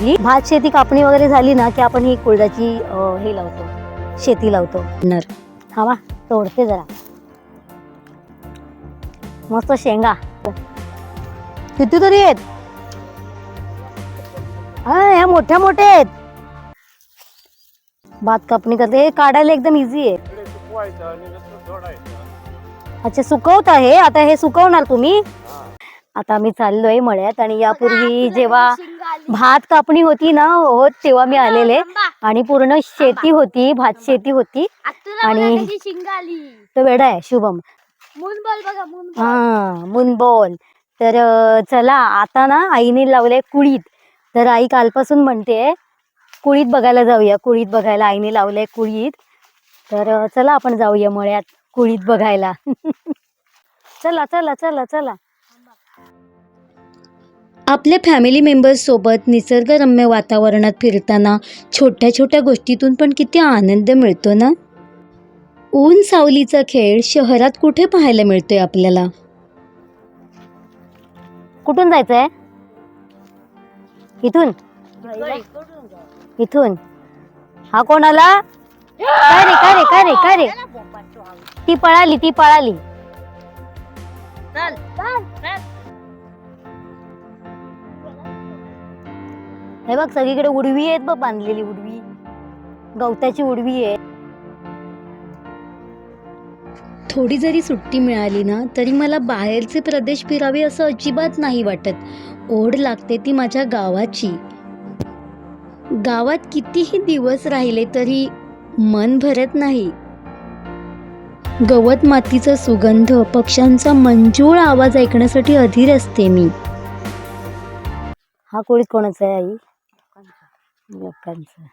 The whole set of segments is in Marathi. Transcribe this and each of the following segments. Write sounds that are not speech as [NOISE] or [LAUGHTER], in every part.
ही भात शेती कापणी वगैरे झाली ना की आपण ही कुळदाची हे लावतो शेती लावतो. नर. हा वा तोडते जरा. मस्त शेंगा. किती तरी आहेत? हा ह्या मोठ्या मोठ्या आहेत. भात कापणी करते. हे काढायला एकदम इझी आहे. अच्छा सुकवत आहे आता हे सुकवणार तुम्ही? आता आम्ही चाललोय मळ्यात आणि यापूर्वी जेव्हा भात कापणी होती ना होत तेव्हा मी आलेले. आणि पूर्ण शेती होती भात शेती होती. आणि- तो वेडा आहे शुभम. हा मुनबॉल. तर चला आता ना आईने लावलंय कुळीत. तर आई कालपासून म्हणते कुळीत बघायला जाऊया कुळीत बघायला. आईने लावलंय कुळीत. तर चला आपण जाऊया मळ्यात कुळीत बघायला. [LAUGHS] चला चला चला चला. आपल्या फॅमिली मेंबर्ससोबत निसर्गरम्य वातावरणात फिरताना छोट्या छोट्या गोष्टीतून पण किती आनंद मिळतो ना? ऊन सावलीचा खेळ शहरात कुठे पाहायला मिळतोय आपल्याला? कुठून जायचंय? इथून? इथून. हा कोण आला काय रे काय रे काय रे काय रे? ती पळाली ती पळाली. हे बघ सगळीकडे उडवी आहेत बघ बांधलेली उडवी. गवताची उडवी आहे थोडी जरी सुट्टी मिळाली ना तरी मला बाहेरचे प्रदेश फिरावे असं अजिबात नाही वाटत. ओढ लागते ती माझ्या गावाची. गावात कितीही दिवस राहिले तरी मन भरत नाही. गवत मातीचा सुगंध पक्ष्यांचा मंजूळ आवाज ऐकण्यासाठी अधीर असते मी. हा कोळीत कोणाचा आहे आई? लोकांचा.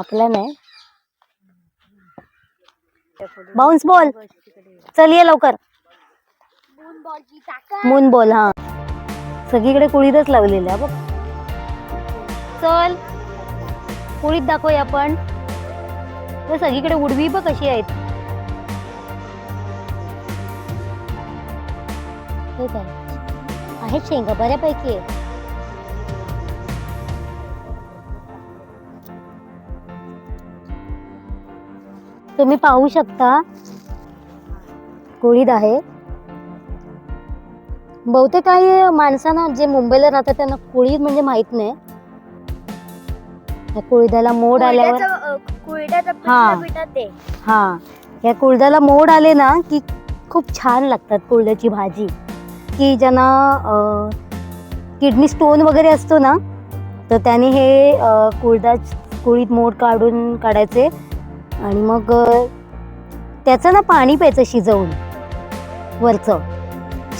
आपला नाही. बाउन्स बॉल चल ये लवकर. मून बॉल हा. सगळीकडे कुळीतच लावलेलं आहे बघ. चल. कुळीत दाखवूया आपण. तर सगळीकडे उडवी बघ कशी आहेत. हे काय? आहेत शेंगा बऱ्यापैकी आहे तुम्ही पाहू शकता. कुळीत आहे. बहुतेक काही माणसांना जे मुंबईला राहतात त्यांना कुळीद म्हणजे माहीत नाही. या कुळीदाला मोड आल्यावर हा. हा. या कुळदाला मोड आले ना की खूप छान लागतात कुळदाची भाजी. की ज्यांना किडनी स्टोन वगैरे असतो ना तर त्याने हे कुळदा कुळीत मोड काढून काढायचे. आणि मग त्याचं ना पाणी प्यायचं शिजवून. वरचं.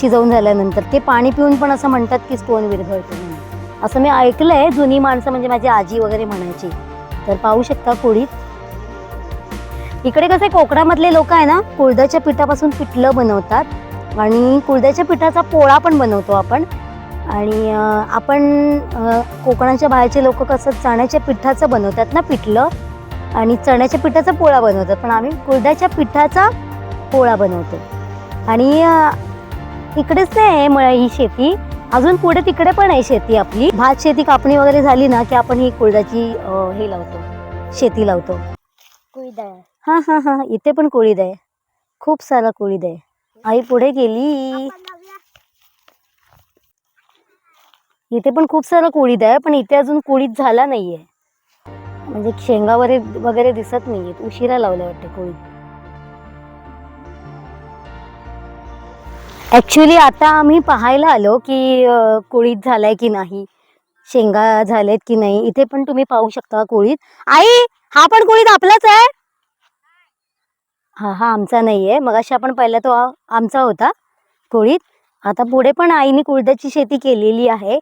शिजवून झाल्यानंतर. ते पाणी पिऊन पण असं म्हणतात की स्टोन विरघळतो म्हणून. असं मी ऐकलंय जुनी माणसं म्हणजे माझी आजी वगैरे म्हणायची. तर पाहू शकता कुळीत इकडे कसे कोकणामधले लोक आहे ना कुळदाच्या पिठापासून पिठलं बनवतात. आणि कुळदाच्या पिठाचा पोळा पण बनवतो आपण. आणि आपण कोकणाच्या बाहेरचे लोक कसं चण्याच्या पिठाचं बनवतात ना पिठलं. आणि चण्याच्या पिठाचा पोळा बनवतात. पण आम्ही कुळदाच्या पिठाचा पोळा बनवतो. आणि इकडेच नाही आहे मळ ही शेती. अजून पुढे तिकडे पण आहे शेती आपली. भात शेती कापणी वगैरे झाली ना की आपण ही कुळदाची हे लावतो. शेती लावतो. कुळदा हा हा हा. इथे पण कोळीद आहे. खूप सारा कोळीद आहे. आई पुढे गेली. इथे पण खूप सारा कोळीद आहे पण इथे अजून कोळीद झाला नाहीये. म्हणजे शेंगा वगैरे वगैरे दिसत नाहीयेत. उशिरा लावल्या वाटते कोळी ऍक्च्युली आता आम्ही पाहायला आलो की कुळीत झालाय की नाही शेंगा झालेत की नाही इथे पण तुम्ही पाहू शकता कुळीत. आई हा पण कोळीद आपलाच आहे? हा हा आमचा नाही आहे मग अशा आपण पहिला तो आमचा होता कोळीत. आता पुढे पण आईने कुळदाची शेती केलेली आहे.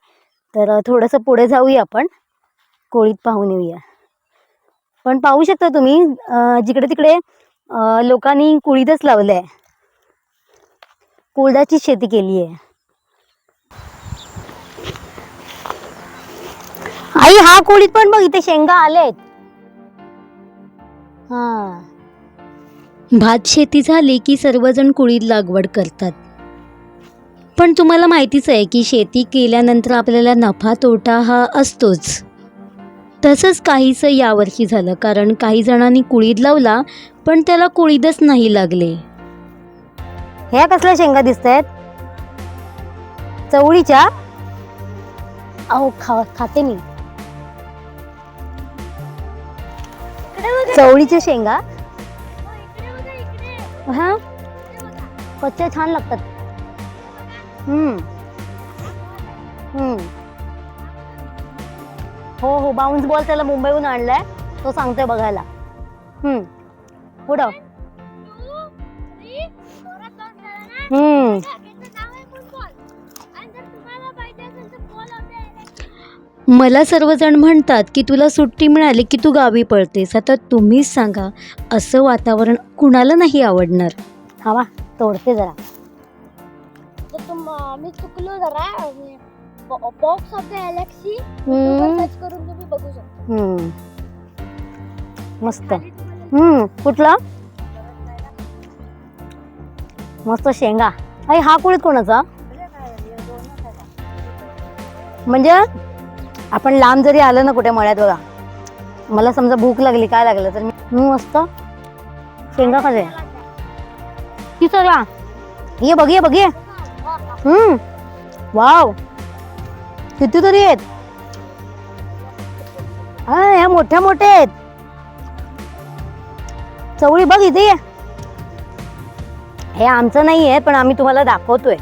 तर थोडंसं पुढे जाऊया आपण. कोळीत पाहून येऊया. पण पाहू शकता तुम्ही जिकडे तिकडे लोकांनी कुळीतच लावलं आहे कुळदाची शेती केली आहे. आई हा कोळीत पण बघ इथे शेंगा आलेत. हा. भात शेती झाली की सर्वजण कुळीत लागवड करतात. पण तुम्हाला माहितीच आहे की शेती केल्यानंतर आपल्याला नफा तोटा हा असतोच. तसंच काहीसं यावर्षी झालं कारण काही जणांनी कुळीद लावला पण त्याला कुळीदच नाही लागले. ह्या कसल्या शेंगा दिसत आहेत चवळीच्या? अहो खा खाते मी. चवळीच्या शेंगा? हा? कच्च्या छान लागतात. हम्म हो हो बाउन्स बॉल त्याला मुंबईहून आणलाय. तो सांगतोय बघायला. हम्म. पुढं. हम्म. मला सर्वजण म्हणतात की तुला सुट्टी मिळाली की तू गावी पळतेस. आता तुम्हीच सांगा असं वातावरण कुणाला नाही आवडणार? हवा तोडते जरा. तर तुम मी चुकलो जरा. Box of the galaxy search करून तुम्ही बघू शकता. हम्म. मस्त. हम्म. कुठला? मस्त शेंगा. अरे हा कुळीत कोणाचा? म्हणजे आपण लांब जरी आलं ना कुठे मळ्यात बघा. मला समजा भूक लागली काय लागलं तर मी मस्त शेंगा खाते. ती ये बघ ये बघ ये. हम्म. वाव. किती तरी आहेत? हा ह्या मोठ्या मोठ्या आहेत. चवळी बघ इथे. हे आमचं नाही आहे पण आम्ही तुम्हाला दाखवतोय.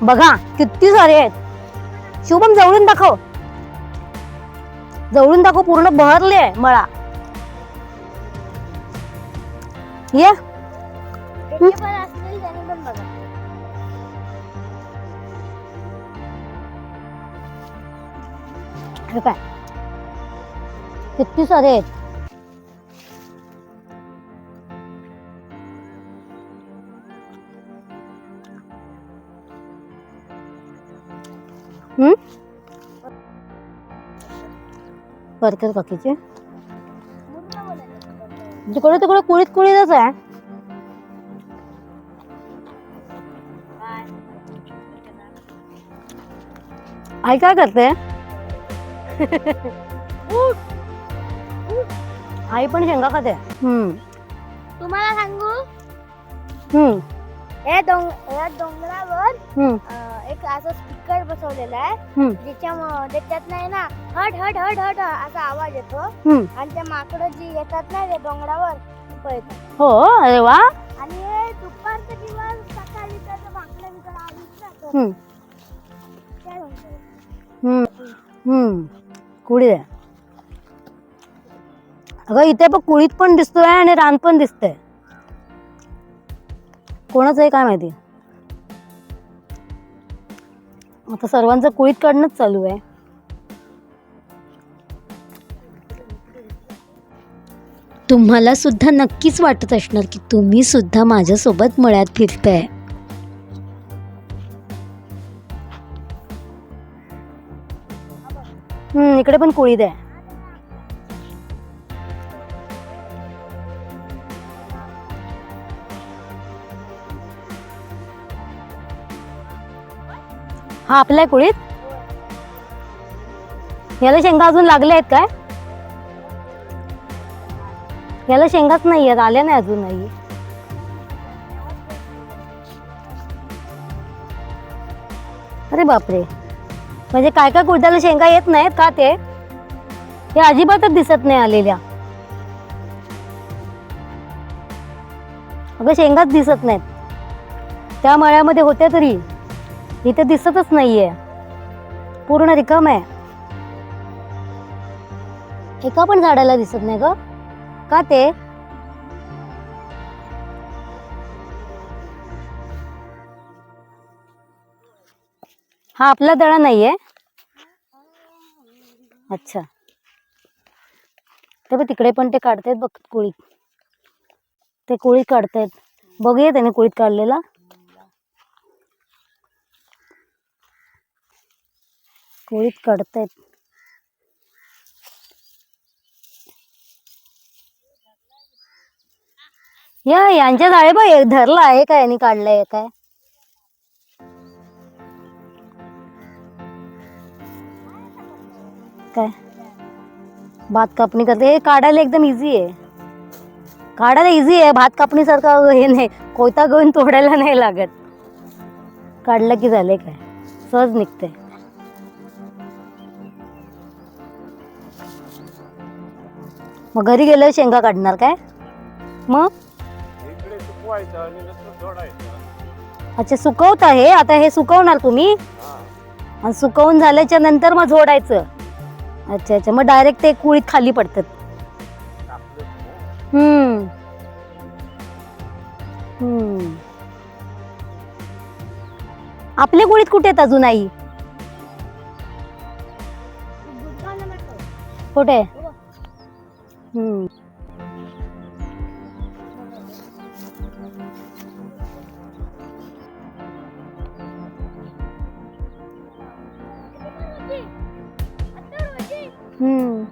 बघा किती सारे आहेत. शुभम जवळून दाखव. जवळून दाखव पूर्ण बहरले आहे मळा. ये. हे काय किती सारे आहेत? हम्म? करतात बाकीचे मुर्गा बोलायचं जिकडे तिकडे कुळीत कुळीतच आहे. आई काय करते? आई पण शेंगा खाते. हम्म. तुम्हाला सांगू? हम्म. या डोंग या डोंगरावर हम्म. अं, एक असं स्पीकर बसवलेला आहे. हम्म. ज्याच्या त्याच्यात नाही ना हट हट हट हट असा आवाज येतो. हम्म. आणि त्या माकडं जी येतात ना त्या डोंगरावर ती पळतात हो अरे वा. आणि हे दुपारचं किंवा सकाळी तर माकडं बिकडं आलीच ना तर हम्म. काय म्हणतो हम्म. हम्म. कुळीत आहे. अगं इथे पण कुळीत पण दिसतोय आणि रान पण दिसतंय. कोणाचं आहे काय माहिती? आता सर्वांचं कुळीत काढणंच चालू आहे. तुम्हाला सुद्धा नक्कीच वाटत असणार की तुम्ही सुद्धा माझ्यासोबत मळ्यात फिरताय. इकडे पण कुळीद आहे हा आपल्या कुळीत? याला शेंगा अजून लागल्या आहेत काय? याला शेंगाच नाही आहेत आल्या नाही अजून नाही अरे बापरे. म्हणजे काय काय कुळदाला शेंगा येत नाहीत का ते? हे अजिबातच दिसत नाही आलेल्या. अगं शेंगाच दिसत नाहीत. त्या मळ्यामध्ये होत्या तरी इथे दिसतच नाहीये. पूर्ण रिकाम आहे. एका पण झाडाला दिसत नाही ग. का ते? हा आपला दळा नाहीये. अच्छा. ते बघ तिकडे पण ते काढतायत बघ कुळीत ते कुळीत काढतायत. बघूया त्याने कुळीत काढलेला. कुळीत काढतायत. या यांच्या जाळे बघ धरला आहे काय? यांनी काढलंय काय? काय? भात कापणी करते. हे काढायला एकदम इझी आहे. काढायला इझी आहे. भात कापणीसारखं हे नाही. कोयता घेऊन तोडायला नाही लागत. काढलं की झाले काय? सहज निघते मग घरी गेल्यावर शेंगा काढणार काय? मग? अच्छा सुकवत आहे आता हे सुकवणार तुम्ही? आणि सुकवून झाल्याच्यानंतर मग झोडायचं. अच्छा अच्छा. मग डायरेक्ट ते कुळीत खाली पडतात. हम्म. हम्म. आपल्या कुळीत कुठे आहेत अजून आई? कुठे? हम्म. हम्म.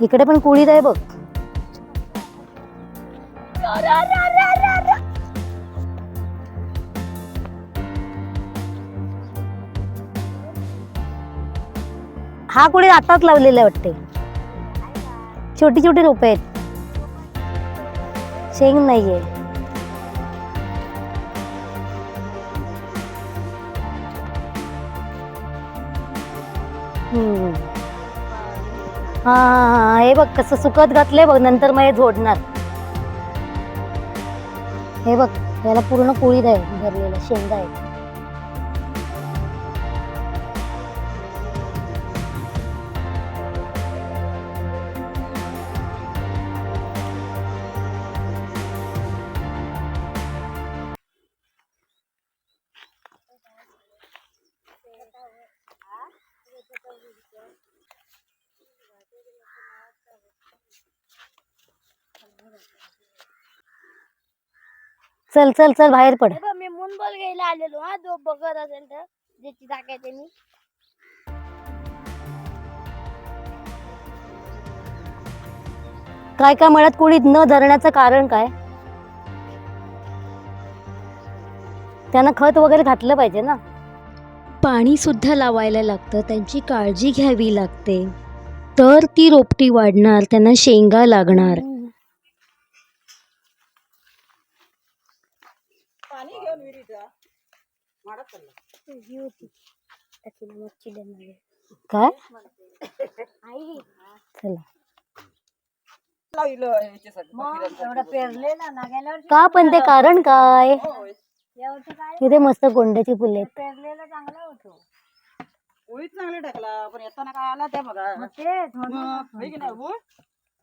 इकडे पण कुळीत आहे बघ. हा कुळीत आताच लावलेला आहे वाटते. छोटी छोटी रोपे आहेत. शेंग नाहीये. हा हा हे बघ कसं सुकत घातलंय बघ नंतर मग हे झोडणार. हे बघ याला पूर्ण कुळीत आहे भरलेलं शेंगा आहे चल चल चल बाहेर पड. मी मुनबॉल घ्यायला आलेलो हा जो बघत असेल तर ज्याची जागा आहे त्यांनी. काय काय मळ्यात कुळीत न धरण्याचं कारण काय? त्यांना खत वगैरे घातलं पाहिजे ना. पाणी सुद्धा लावायला लागतं त्यांची काळजी घ्यावी लागते. तर ती रोपटी वाढणार त्यांना शेंगा लागणार. काय? आई. चला. एवढं पेरलेला ना गेल्या वर्षी का पण ते कारण काय? तिथे मस्त गोंड्याची फुले आहेत. पेरलेला चांगला होतो. ओळीत चांगले टाकला पण येताना काय आला त्या बघा. मग तेच मग होय की नाही हो?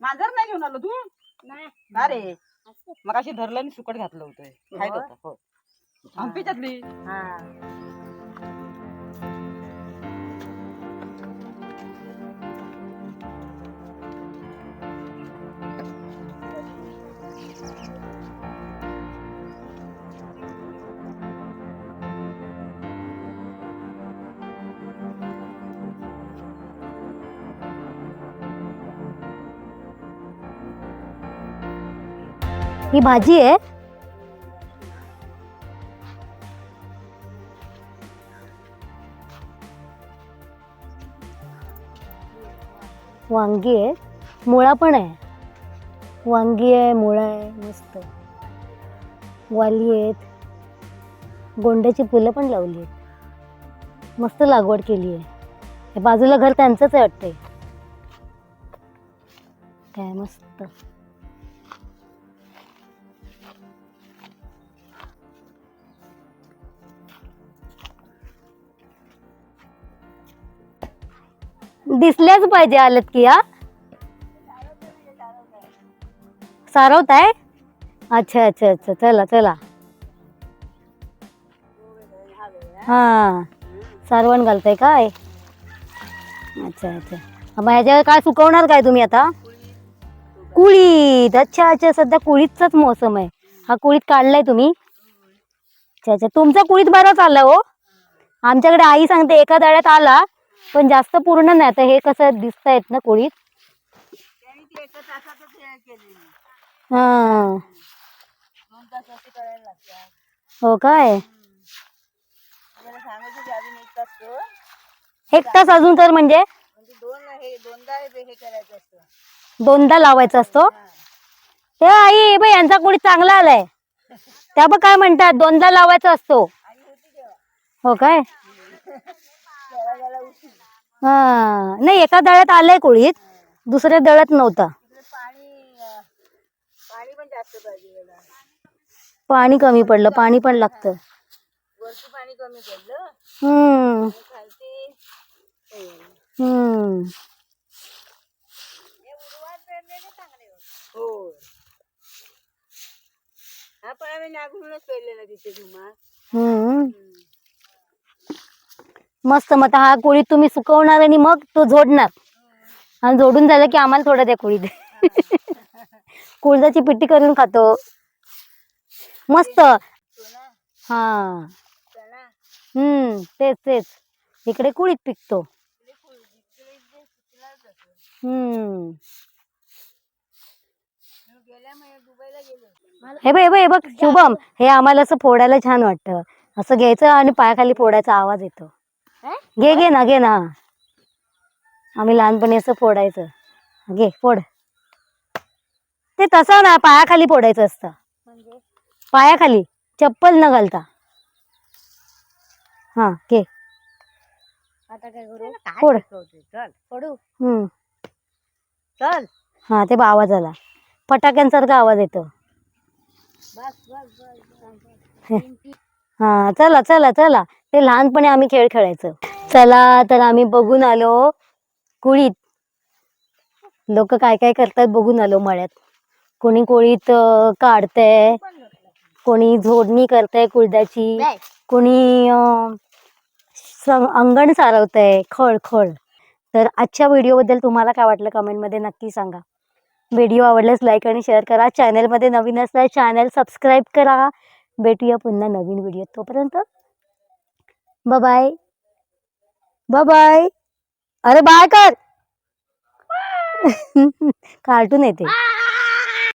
मांजर नाही घेऊन आलो तू? नाही. अरे मग अशी धरलं आणि सुकट घातलं होतं. हो. हंपीच्यातली हा. ही भाजी आहे. वांगी आहे. मुळा पण आहे. वांगी आहे मुळा आहे मस्त. वाली आहेत. गोंड्याची फुलं पण लावली आहेत. मस्त लागवड केली आहे. हे बाजूला घर त्यांचंच आहे वाटते काय मस्त. दिसल्याच पाहिजे आलत की हा? सारवत आहे अच्छा अच्छा अच्छा. चला चला. हा. सारवण घालताय काय? अच्छा अच्छा. मग ह्याच्यावर काय सुकवणार काय तुम्ही आता? कुळीत. अच्छा अच्छा. सध्या कुळीतचाच मोसम आहे. हा कुळीत काढलाय तुम्ही. अच्छा अच्छा. तुमचा कुळीत बरा चालला हो. आमच्याकडे आई सांगते एका दळ्यात आला पण जास्त पूर्ण नाही. आता हे कसं दिसतायत ना कुळीत? ती हे हा. काय? एक तास अजून तर म्हणजे? म्हणजे दोन दोनदा लावायचा असतो? हे. आई बघ यांचा कोणी चांगला आलाय. त्या बघ काय म्हणतात दोनदा लावायचा असतो. हो काय? [LAUGHS] हा. नाही एका दळ्यात आलंय कोळीत दुसऱ्या दळ्यात नव्हता. पाणी कमी पडलं पाणी पण लागतं. आम्ही पेरलेला तिथे धुमा हम्म. मस्त मग हा कोळीत तुम्ही सुकवणार आणि मग तो जोडणार. आणि जोडून झालं की आम्हाला थोडं द्या कोळीत [LAUGHS] कुळदाची पिट्टी करून खातो. मस्त. हा. हम्म तेच तेच. इकडे कुळीत पिकतो. हम्म. हे बघ हे बघ हे बघ शुभम. हे आम्हाला असं फोडायला छान वाटतं. असं घ्यायचं आणि पायाखाली फोडायचा आवाज येतो? घे घे ना घे ना. आम्ही लहानपणी असं फोडायचं. घे फोड. ते तसं ना पायाखाली फोडायचं असतं. म्हणजे? पायाखाली. चप्पल न घालता. हा घे. आता काय करू? फोड. चल. पडू हम्म. चल. हा ते बघ आवाज आला. फटाक्यांसारखा आवाज येतो. बस बस बस बस. हा चला चला चला. ते लहानपणी आम्ही खेळ खेळायचो. चला तर आम्ही बघून आलो कुळीत. लोक काय काय करतात बघून आलो मळ्यात. कोणी कोळीत काढतंय कोणी झोडणी करतंय कुळदाची कोणी अंगण सारवतंय खळ खळ. तर आजच्या व्हिडिओबद्दल तुम्हाला काय वाटलं कमेंटमध्ये नक्की सांगा. व्हिडिओ आवडल्यास लाईक आणि शेअर करा. चॅनलमध्ये नवीन असल्यास चॅनल सबस्क्राईब करा. भेटूया पुन्हा नवीन व्हिडिओ तोपर्यंत बाय. बाय अरे बाय कर. [LAUGHS] कार्टून येते